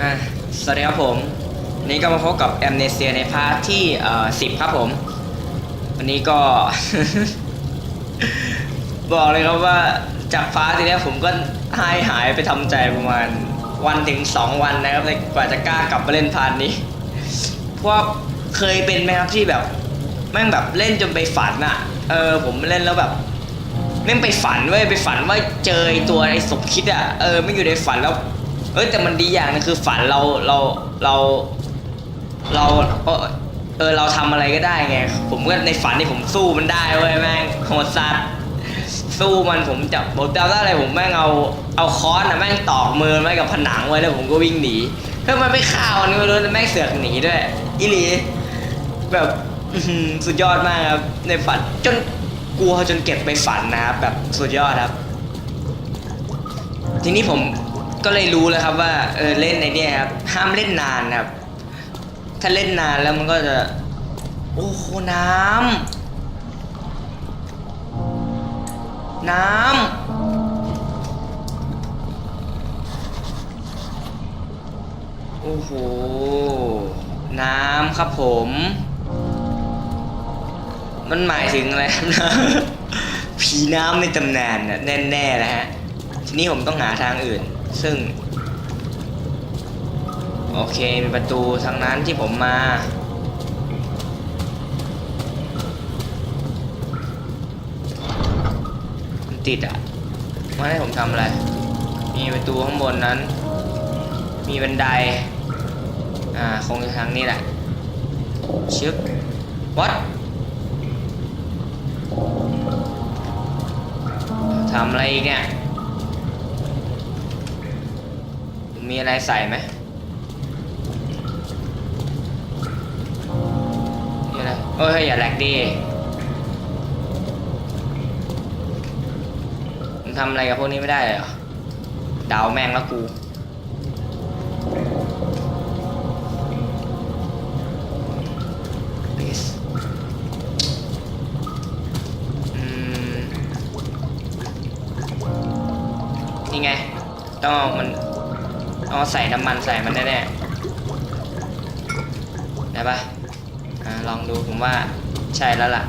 อ่าสวัสดีครับผมนนี้ก็มาพบกับแอมเนเซียในพาร์ทที่เอ่อสิบครับผม วันนี้ก็ บอกเลยครับว่าจากพาร์ทที่แล้วผมก็หายหายไปทำใจประมาณวันถึงสองวันนะครับกว่าจะกล้ากลับมาเล่นพาร์ทนี้ เพราะว่าเคยเป็นไหมครับที่แบบแม่งแบบเล่นจนไปฝันอะเออผมเล่นแล้วแบบ แม่งไปฝันเว้ยไปฝันว่าเจอไอ้ตัวไอ้สมคิดอะเออไม่งอยู่ในฝันแล้ว เอ้ยแต่มันดีอย่างนึงคือฝันเราเราเราเราเออเราทำอะไรก็ได้ไง ผมก็ในฝันที่ผมสู้มันได้เว้ยแม่งโหดสัตว์สู้มันผมจับผมจำได้เลยผมแม่งเอาเอาค้อนอะแม่งตอกมือไว้กับผนังไว้แล้วผมก็วิ่งหนีเพื่อมันไม่ฆ่ามันไม่รู้แม่งเสือกหนีด้วยอีหลีแบบสุดยอดมากครับในฝันจนกลัวจนเก็บไปฝันนะครับแบบสุดยอดครับ ทีนี้ผม ก็เลยรู้แล้วครับว่าเออเล่นในเนี่ยครับห้ามเล่นนานครับ ถ้าเล่นนานแล้วมันก็จะ โอ้โหน้ำน้ำโอ้โหน้ำครับผม มันหมายถึงอะไรครับนะผีน้ำในตำนานน่ะแน่ๆแล้วฮะทีนี้ผมต้องหาทางอื่น ซึ่ง โอเคมีประตูทางนั้นที่ผมมา ติดอะมาให้ผมทำอะไร มีประตูข้างบนนั้น มีบันได อ่า คงทางนี้แหละ ชึบ what ทำอะไรอีกเนี่ย มีอะไรใส่ไหมมีอะไรเอ้ยอย่าแหลกดิมึงทำอะไรกับพวกนี้ไม่ได้เหรอดาวแม่งแล้วกู Please อืมนี่ไง ต้องมัน เอาใส่น้ำมันใส่มันแน่ๆได้ปะอ่าลองดูผมว่าใช่แล้วล่ะ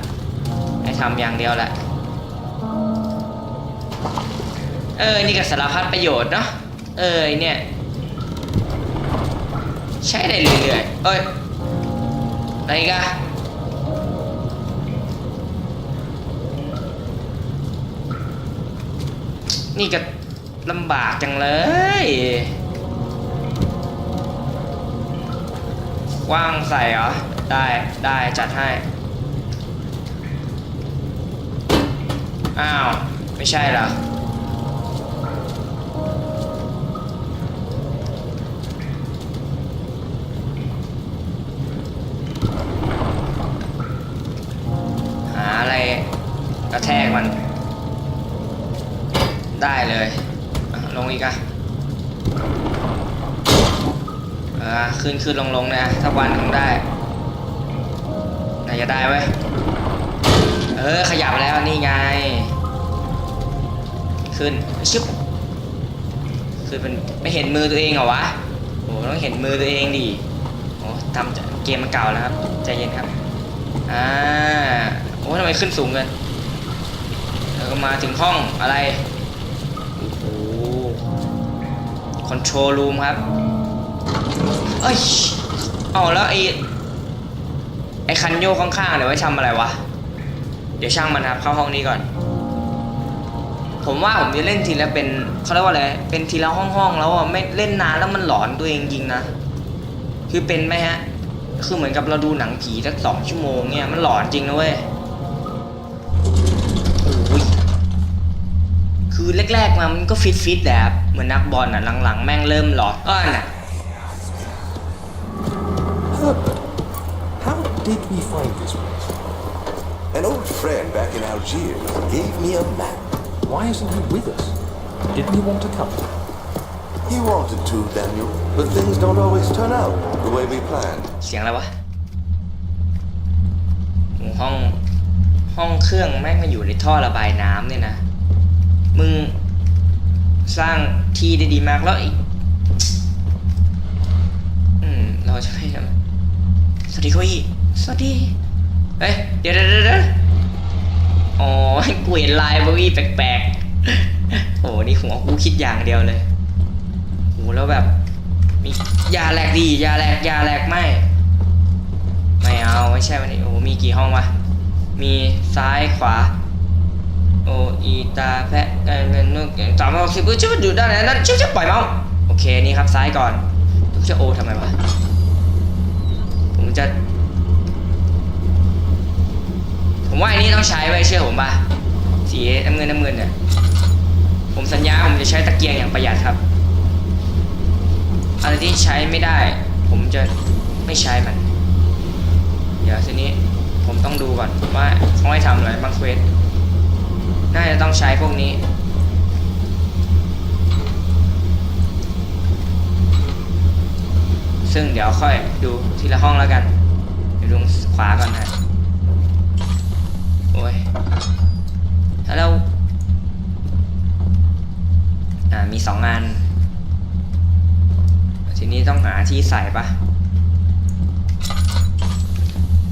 ให้ทำอย่างเดียวแหละ เออ นี่ก็สารพัดประโยชน์เนาะ เออเนี่ย ใช้ได้เรื่อยๆ เอ้ยอะไรกันนี่ก็ลำบากจังเลย ว่างใส่เหรอ ได้ได้จัดให้ อ้าว ไม่ใช่เหรอ ขึ้นขึ้นลงลงนะถ้าวันคงได้น่าจะได้ไว้เออขยับแล้วนี่ไง ขึ้นชึบขึ้นเป็นไม่เห็นมือตัวเองเหรอวะโอ้ต้องเห็นมือตัวเองดิโอ้ทำเกมมันเก่าแล้วครับใจเย็นครับอ่าโอ้ทำไมขึ้นสูงกินแล้วก็มาถึงห้องอะไรโอ้โหคอนโทรลรูมครับ เอ้ยเอาแล้วไอ้ไอ้คันโยกข้างๆเดี๋ยวไว้ทำอะไรวะ เดี๋ยวช่างมันครับเข้าห้องนี้ก่อน ผมว่าผมจะเล่นทีละเป็นเขาเรียกว่าอะไร เป็นทีละห้องๆแล้วอะไม่เล่นนานแล้วมันหลอนตัวเองจริงนะ คือเป็นไหมฮะ คือเหมือนกับเราดูหนังผีสักสองชั่วโมงเนี่ยมันหลอนจริงนะเว้ยโอ้ยคือแรกๆมามันก็ฟิตๆแหละครับเหมือนนักบอลอะหลังๆ แม่งเริ่มหลอนอ้อน่ะ did we find this place? An old friend back in Algiers gave me a map. Why isn't he with us? Didn't he want to come? He wanted to, Daniel, but things don't always turn out the way we planned. เสียงอะไรวะโอ้ห้องห้องเครื่องแม่งมาอยู่ในท่อระบายน้ำเนี่ยนะ มึงสร้างที่ได้ดีมากแล้วไอ้เราจะไม่ทำสวัสดีคุย สวัสดีเฮ้ยเดี๋ยวเดี๋ยวเดี๋ยวอ๋อให้กูเห็นลายบวี่แปลกๆโอ้นี่หัวกูคิดอย่างเดียวเลยโอ้แล้วแบบมียาแหลกดียาแหลกยาแหลกไม่ไม่เอาไม่ใช่วันนี้โอ้มีกี่ห้องวะมีซ้ายขวาโออีตาแพะเออเนนุกสามหกสิบชื่ออยู่ด้านไหนนั้นชื่อชื่อปล่อยเมาส์โอเคนี่ครับซ้ายก่อนทุกชื่อโอทำไมวะผมจะ ผมว่าอันนี้ต้องใช้ไว้เชื่อผมป่ะ สีน้ำเงินน้ำเงินเนี่ย ผมสัญญาผมจะใช้ตะเกียงอย่างประหยัดครับ อะไรที่ใช้ไม่ได้ ผมจะไม่ใช้มัน เดี๋ยวทีนี้ผมต้องดูก่อนว่าเขาให้ทำอะไรบางเควส น่าจะต้องใช้พวกนี้ซึ่งเดี๋ยวค่อยดูทีละห้องแล้วกันเดี๋ยวดูขวาก่อนนะ อ้ยแล้วเราอ่ามีสองงานทีนี้ต้องหาที่ใส่ปะ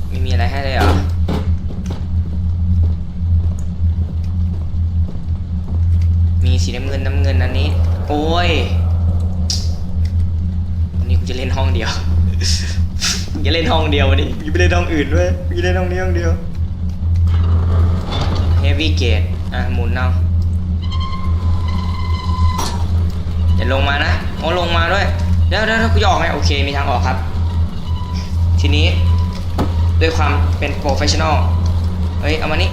ไม่มีอะไรให้เลยเหรอมีสีน้ำเงินน้ำเงินอันนี้ โอ้ยวันนี้กูจะเล่นห้องเดียวกูจะเล่นห้องเดียววันนี้กูไม่เล่นห้องอื่นด้วยกูจะเล่นห้องนี้ห้องเดียว Heavy Gate อะหมุนเอาอย่าลงมานะโอ้ลงมาด้วยเดี๋ยวเดี๋ยวเดี๋ยวกูจะออกไหมโอเคมีทางออกครับ ทีนี้ด้วยความเป็นโปรเฟชชั่นอลเฮ้ยเอามานี่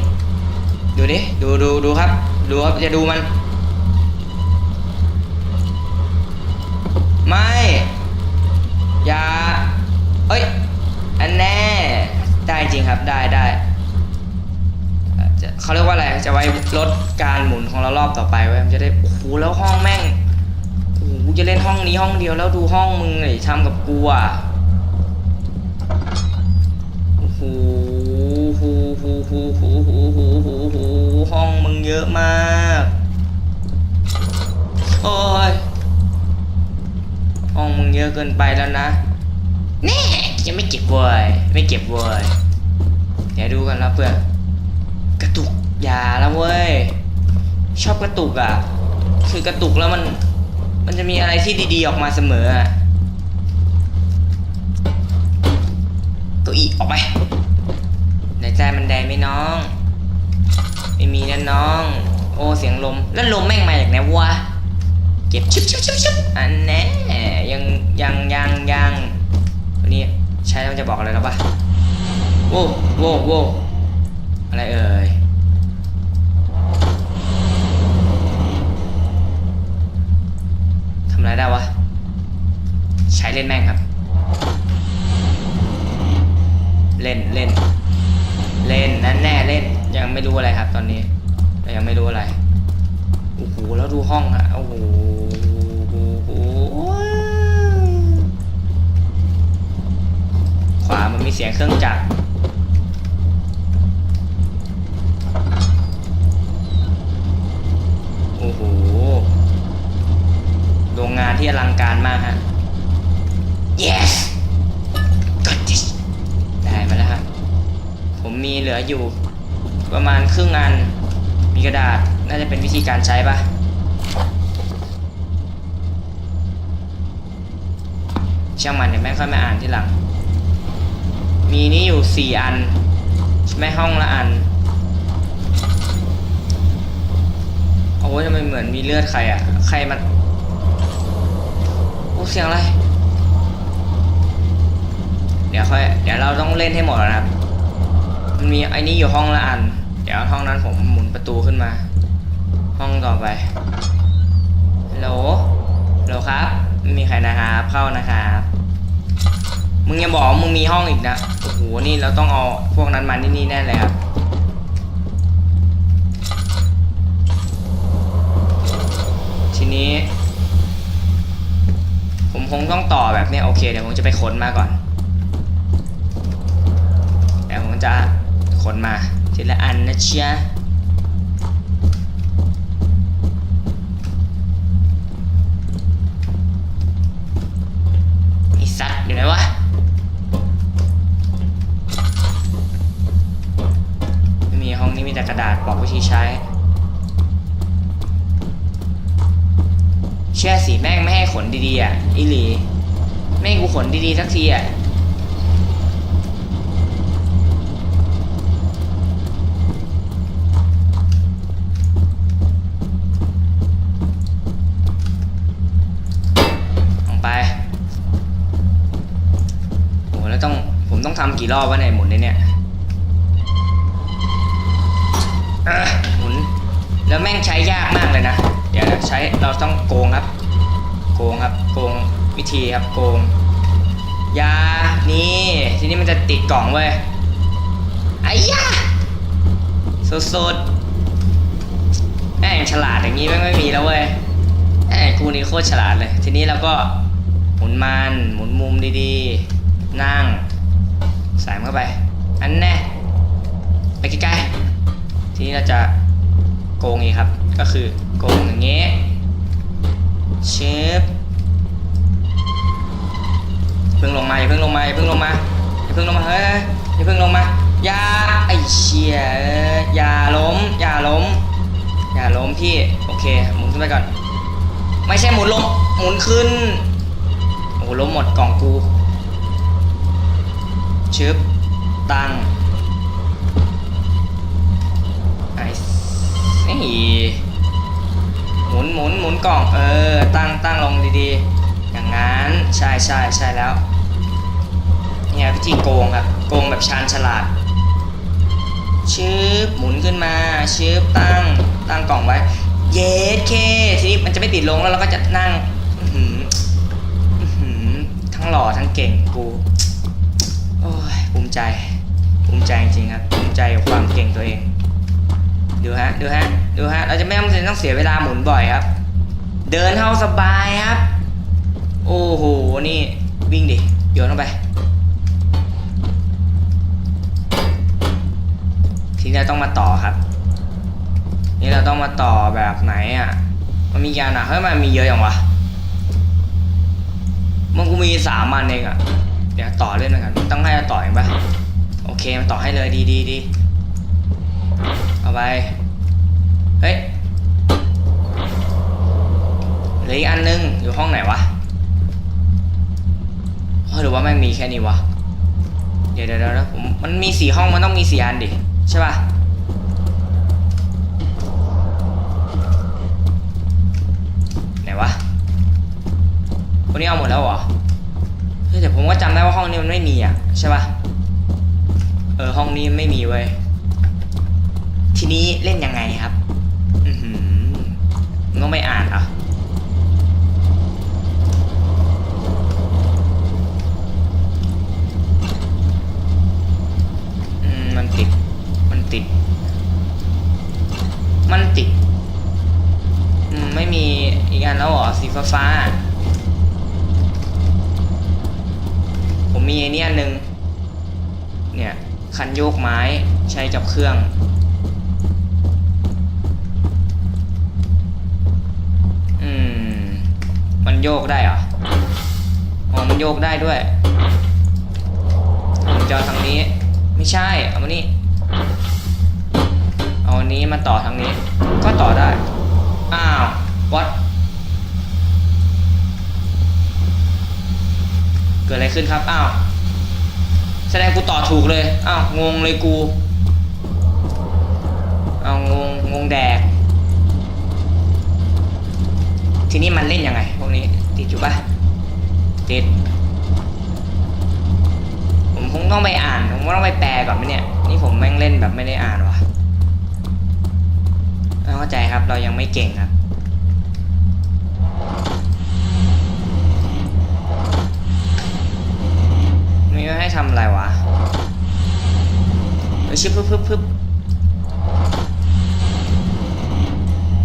ดูดิดูดูดูครับ ดูครับจะดูมัน ไม่ อย่าเอ้ย อันแน่ ได้จริงครับ ได้ได้เอ่อจะเขาเรียกว่าอะไร จะไว้ลดการหมุนของเรารอบต่อไปไว้มันจะได้โอ้โหแล้วห้องแม่งโอ้โหจะเล่นห้องนี้ห้องเดียวแล้วดูห้องมึงเลยทำกับกูอะโอ้โหโหโหโหโหโหโหโหโหห้องมึงเยอะมากโอ้ยห้องมึงเยอะเกินไปแล้วนะแน่ยังไม่เก็บเว้ยไม่เก็บเว้ยเดี๋ยวดูกันแล้วเพื่อน อย่าล้วเว้ย ชอบกระตุกอะ คือกระตุกแล้วมัน มันจะมีอะไรที่ดีๆออกมาเสมออะเก้าอี้ออกไปในใจมันแดงไหมน้องไม่มีนะน้อง โอ้เสียงลม แล้วลมแม่งมาจากไหนวะเก็บชิบชิบชิบชิบอันแน่ยังยังยังยังวันนี้ใช้แล้วจะบอกอะไรแล้วปะโว้โว้โว้อะไรเอ่ยทำ อะไรได้วะ ใช้เล่นแม่งครับ เล่นเล่น เล่นนั่นแน่เล่น ยังไม่รู้อะไรครับ ตอนนี้เรายังไม่รู้อะไรโอ้โหแล้วดูห้องอะโอ้โหโอ้โหขวามันมีเสียงเครื่องจักร โอ้โห โรงงาน ที่อลังการมากฮะ yes got this ได้มาแล้วครับผมมีเหลืออยู่ประมาณครึ่งอันมีกระดาษ น่าจะเป็นวิธีการใช้ปะช่างมันเดี๋ยวแม่ค่อยมาอ่านทีหลัง มีนี่อยู่สี่อันใช่ห้องละอัน โอ้ยทำไมเหมือนมีเลือดใครอะใครมา เสียงอะไร เดี๋ยวค่อย เดี๋ยวเราต้องเล่นให้หมดนะครับ มันมีไอ้นี่อยู่ห้องละอัน เดี๋ยวห้องนั้นผมหมุนประตูขึ้นมา ห้องต่อไปฮัลโหลฮัลโหลครับ มีใครนะครับเข้านะครับมึงย่าบอกมึงมีห้องอีกนะโอ้โหนี่เราต้องเอาพวกนั้นมาที่นี่แน่เลยครับทีนี้ งต้องต่อแบบนี้โอเคเดี๋ยวผมจะไปขนมาก่อนเดี๋ยวผมจะขนมาทีละอันนะเชียไอสัตว์อยู่ไหนวะไม่มีห้องนี้มีแต่กระดาษบอกวิธีใช้ เชื่อสิแม่งไม่ให้ขนดีๆอะอีหลีแม่งกูขนดีๆสักทีอะลงไปโอ้แล้วต้องผมต้องทำกี่รอบวะเนี่ยหมุนเนี่ยหมุน แล้วแม่งใช้ยากมากเลยนะ เดี๋ยวใช้เราต้องโกงครับ โกงครับ โกงวิธีครับ โกง ยา นี่ ทีนี้มันจะติดกล่องเว้ยไอ้ยาสุดๆแม่งฉลาดอย่างนี้แม่งไม่มีแล้วเว้ยแหมกูนี่โคตรฉลาดเลย ทีนี้เราก็หมุนมันหมุนมุมดีๆ นั่งใส่เข้าไป อันแน่ไปใกล้ๆ ทีนี้เราจะโกงอีกครับ ก็คือโกงอย่างเงี้ยเชฟเพิ่งลงมาอย่าเพิ่งลงมาอย่าเพิ่งลงมาอย่าเพิ่งลงมาเฮ้ยอย่าเพิ่งลงมาอย่าไอ้เชี่ยอย่าล้มอย่าล้มอย่าล้มพี่โอเคหมุนขึ้นไปก่อน ไม่ใช่หมุนลงหมุนขึ้นโอ้ล้มหมดกล่องกูชึบตั้งไอ้นี่ มุนหมุนหมุนกล่อง เออ ตั้งตั้งลงดีๆ อย่างงั้นใช่ใช่ใช่แล้วเนี่ยวิธีโกงครับ โกงแบบชาญฉลาดชึบหมุนขึ้นมาชึบตั้งตั้งกล่องไว้ เยสเคทีนี้มันจะไม่ติดลงแล้วเราก็จะนั่งทั้งหล่อทั้งเก่งกูโอ้ยภูมิใจภูมิใจจริงครับภูมิใจกับความเก่งตัวเอง ดูฮะ ดูฮะ ดูฮะ เราจะไม่ต้องต้องเสียเวลาหมุนบ่อยครับ เดินเข้าสบายครับ โอ้โห นี่วิ่งดิ โยนลงไปทีนี้เราต้องมาต่อครับ นี่เราต้องมาต่อแบบไหนอะ มันมีการอะเฮ้ยมันมีเยอะอย่างวะ มันกูมีสามอันเองอะ เดี๋ยวต่อเล่นกันต้องให้เราต่อเองปะโอเคมันต่อให้เลยดีดีดี ไป เฮ้ยเหลืออีกอันนึง อยู่ห้องไหนวะเฮ้ยหรือว่าแม่งมีแค่นี้วะ เดี๋ยวเดี๋ยวเดี๋ยวผมมันมีสี่ห้องมันต้องมีสี่อันดิ ใช่ป่ะ ไหนวะคนนี้เอาหมดแล้วเหรอเฮ้ยแต่ผมก็จำได้ว่าห้องนี้มันไม่มีอะ ใช่ป่ะ เออห้องนี้ไม่มีเว้ย ทีนี้เล่นยังไงครับ อือหือมึงต้อไม่อ่านเหรออืมมันติด มันติด มันติดอืมไม่มีอีกอันแล้วเหรอ สีฟ้าฟ้า ผมมีไอ้นี่อันหนึ่งเนี่ย คันโยกไม้ใช้กับเครื่อง โยกได้เหรออ๋อมันโยกได้ด้วยผมจะเอทางนี้ ไม่ใช่ เอามานี่ เอาอันนี้มาต่อทางนี้ ก็ต่อได้ อ้าว วัด เกิดอะไรขึ้นครับ อ้าว แสดงกูต่อถูกเลย อ้าว งงเลยกู เอางง งงแดก ทีนี้มันเล่นยังไง นี้ติดอยู่ปะติด ผมคงต้องไปอ่าน ผมก็ต้องไปแปลก่อนไหมเนี่ย นี่ผมแม่งเล่นแบบไม่ได้อ่านวะเข้าใจครับ เรายังไม่เก่งครับมีไว้ให้ทำอะไรวะเดี๋ยวชิบพึบพึบพึบ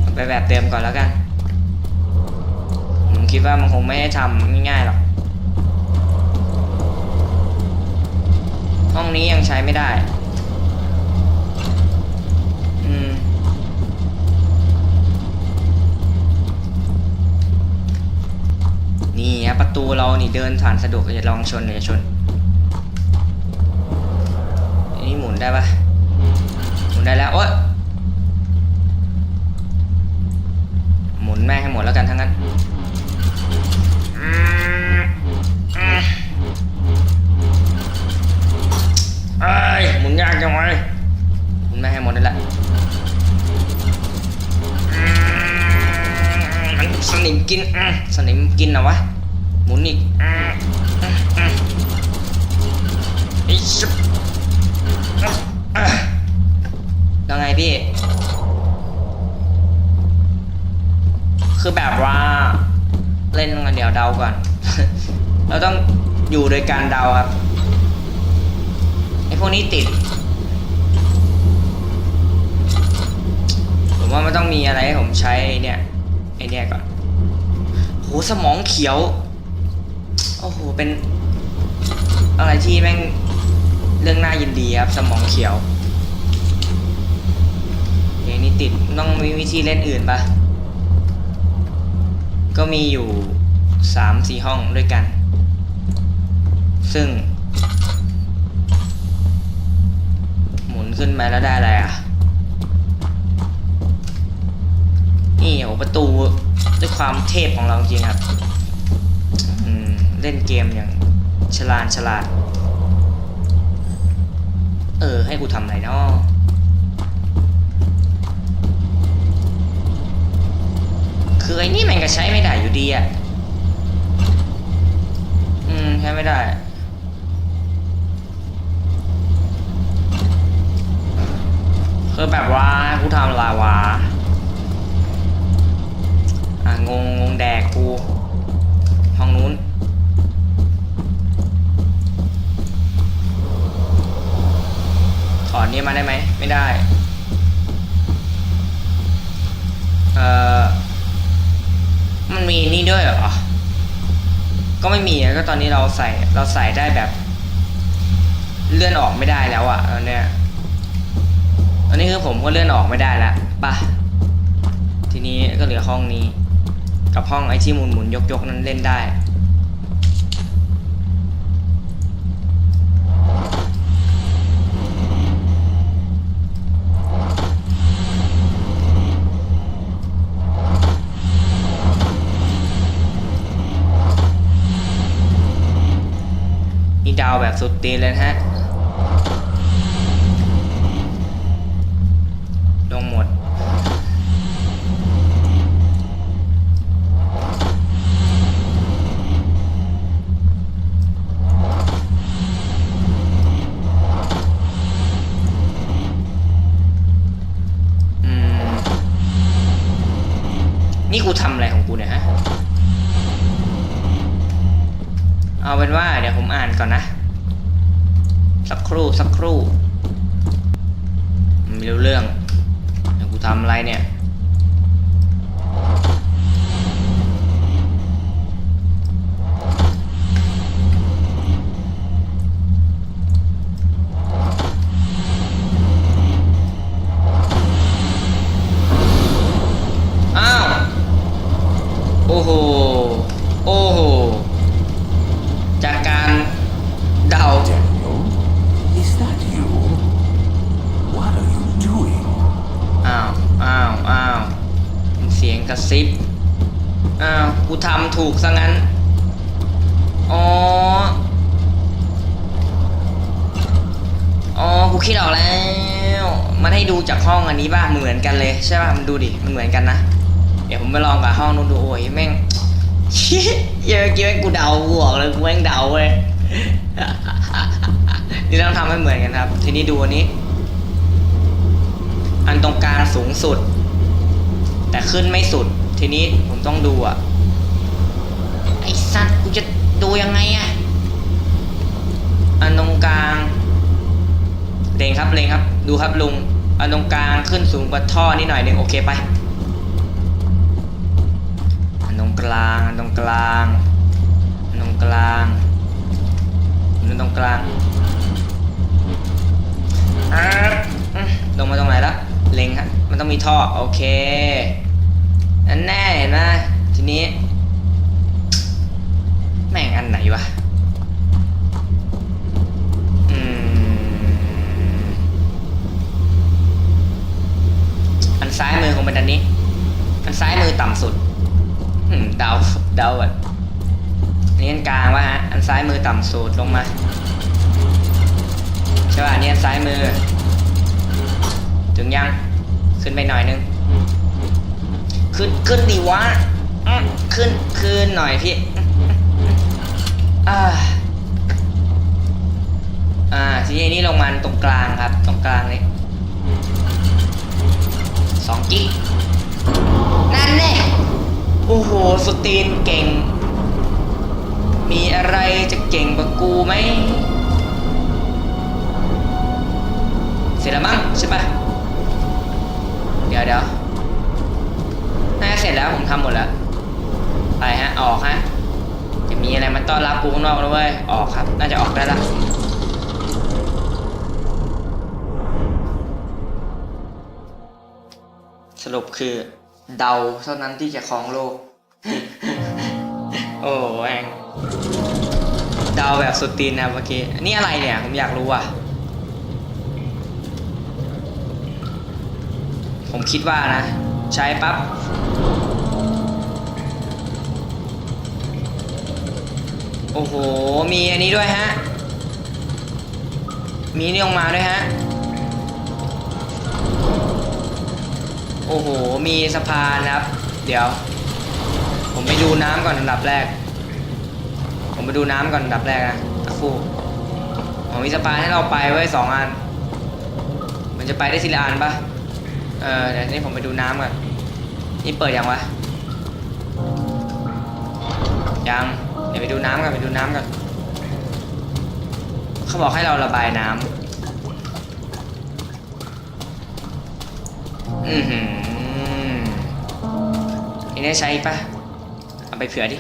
เอาไปแบบเต็มก่อนแล้วกัน คิดว่ามันคงไม่ให้ทำง่ายๆหรอก ห้องนี้ยังใช้ไม่ได้อืมนี่ฮะประตูเรานี่เดินผ่านสะดวกจะลองชนเลยชนอันนี้หมุนได้ปะหมุนได้แล้วโอ๊ยหมุนแม่ให้หมดแล้วกันทั้งนั้น ยหมุนยากจังวะหมุนแม่งให้หมดนี่แหละมันสนิมกินสนิมกินนะวะหมุนอีกอืมอืมอืมไอ้ชิบแล้วไงพี่ คือแบบว่าเล่นกันเดี๋ยวเดาก่อน เราต้องอยู่โดยการเดาครับ พวกนี้ติด ผมว่ามันต้องมีอะไรให้ผมใช้ไอเนี่ยไอเนี่ยก่อนโหสมองเขียว โอ้โห เป็นอะไรที่แม่งเรื่องน่ายินดีครับ สมองเขียวเพลงนี้ติดต้องมีวิธีเล่นอื่นปะก็มีอยู่สามสี่ห้องด้วยกัน ซึ่ง ขึ้นมาแล้วได้อะไรอะ นี่โอ้ประตูด้วยความเทพของเราจริงครับเล่นเกมอย่างฉลาดฉลาด เออ ให้กูทำอะไรเนาะคือไอ้นี่มันก็ใช้ไม่ได้อยู่ดีอะ อืม ใช้ไม่ได้ คือแบบว่ากูทำลาวา อะ งงงงแดกกูห้องนู้น ถอนนี้มาได้ไหม ไม่ได้ เอ่อ มันมีนี่ด้วยเหรอ ก็ไม่มีก็ตอนนี้เราใส่เราใส่ได้แบบ เลื่อนออกไม่ได้แล้วอะตอนเนี้ย อนนี้คือผมก็เลื่อนออกไม่ได้แล้วป่ะทีนี้ก็เหลือห้องนี้ กับห้องไอที่หมุนหมุนยกยกนั้นเล่นได้นี่ดาวแบบสุดตีนเลยนะฮะ ลงหมด อืม นี่ กูทำอะไรของกูเนี่ยฮะ เอาเป็นว่าเดี๋ยวผมอ่านก่อนนะ สักครู่สักครู่ ไม่รู้เรื่อง เดี๋ยวกูทำอะไรเนี่ย อ้าว โอ้โห โอ้โห จากการเดา Daniel, is that you? What are you doing? อ้าว อ้าว อ้าวเป็นเสียง กระซิบอ้าวกูทำถูกซะงั้น อ๋อ อ๋อ กูคิดออกแล้ว มันให้ดูจากห้องอันนี้บ้างเหมือนกันเลยใช่ป่ะ มันดูดิ มันเหมือนกันนะ เดี๋ยวผมไปลองกับห้องนู้นดูโอ้ยแม่งเยอะเกี้แม่งกูเดาบวกเลยกูแม่งเดาเว้ยนี่ต้องทำให้เหมือนกันครับ ทีนี้ดูอันนี้ อันตรงกลางสูงสุด แต่ขึ้นไม่สุด ทีนี้ผมต้องดูอะ ไอ้สัตว์กูจะดูยังไงอะ อันตรงกลางเลงครับเลงครับ ดูครับลุง อันตรงกลางขึ้นสูงกว่าท่อนิดหน่อยหนึ่งโอเคไป อันตรงกลาง อันตรงกลาง อันตรงกลางอันตรงกลางอะลงมาตรงไหนละ เล็งครับมันต้องมีท่อโอเคอันแน่เห็นไหมทีนี้ แม่งอันไหนวะอืมอันซ้ายมือคงเป็นอันนี้ อันซ้ายมือต่ำสุดอืมเดาเดาอะนนี้อันกลางวะฮะอันซ้ายมือต่ำสุดลงมาใช่ป่ะอันนี้อันซ้ายมือ ถึงยัง ขึ้นไปหน่อยนึง ขึ้นขึ้นดีวะอื้อขึ้นขึ้นหน่อยพี่อ่าอ่าทีนี้นี่ลงมาตรงกลางครับ ตรงกลางนี่สองกิ๊กนั่นแน่โอ้โหสตีนเก่ง มีอะไรจะเก่งกว่ากูไหมเสร็จแล้วมั้งใช่ปะ เดี๋ยวเดี๋ยวน่าจะเสร็จแล้วผมทำหมดแล้วไปฮะออกฮะจะมีอะไรมาต้อนรับกูข้างนอกแล้วเว้ยออกครับ น่าจะออกได้ละสรุปคือเดาเท่านั้นที่จะครองโลก โอ้แม่งเดาแบบสุดตีนนะเมื่อกี้อันนี่อะไรเนี่ย ผมอยากรู้อะ ผมคิดว่านะ ใช้ปั๊บโอ้โห มีอันนี้ด้วยฮะ มีนี่ออกมาด้วยฮะ โอ้โห มีสะพานครับ เดี๋ยว ผมไปดูน้ำก่อนอันดับแรก ผมไปดูน้ำก่อนอันดับแรกนะตะฟูผมมีสะพานให้เราไปไว้สองอัน มันจะไปได้ทีละอันปะ เออเดี๋ยวนี้ผมไปดูน้ำก่อนนี่เปิดยังวะยังเดี๋ยวไปดูน้ำกันไปดูน้ำกันเขาบอกให้เราระบายน้ำอือหืออันนี้ใช้ปะเอาไปเผื่อดิ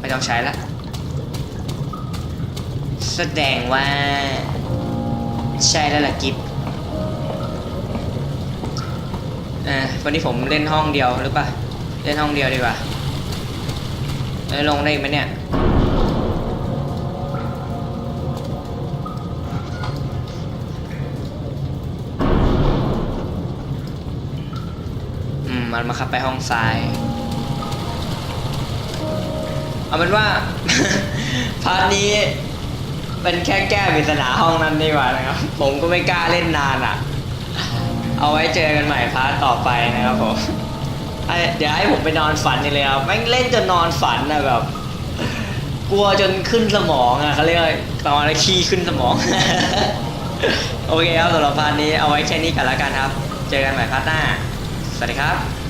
ไม่ต้องใช้ละแสดงว่าใช่แล้วล่ะกิฟ อ่าวันนี้ผมเล่นห้องเดียวหรือปะเล่นห้องเดียวดีกว่าแล้วลงได้อีกไหมเนี่ยอืมมันมาขับไปห้องซ้าย เอาเป็นว่า พาร์ทนี้เป็นแค่แก้ปริศนาห้องนั้นดีกว่านะครับ ผมก็ไม่กล้าเล่นนานอะ เอาไว้เจอกันใหม่พาร์ทต่อไปนะครับผมเดี๋ยวให้ผมไปนอนฝันนี่เลยครับแม่งเล่นจนนอนฝันนะแบบกลัวจนขึ้นสมองอะเขาเรียกว่าตอนนี้ขี้ขึ้นสมอง โอเคครับสำหรับพาร์ทนี้เอาไว้แค่นี้กันแล้วกันครับ เจอกันใหม่พาร์ทหน้า สวัสดีครับ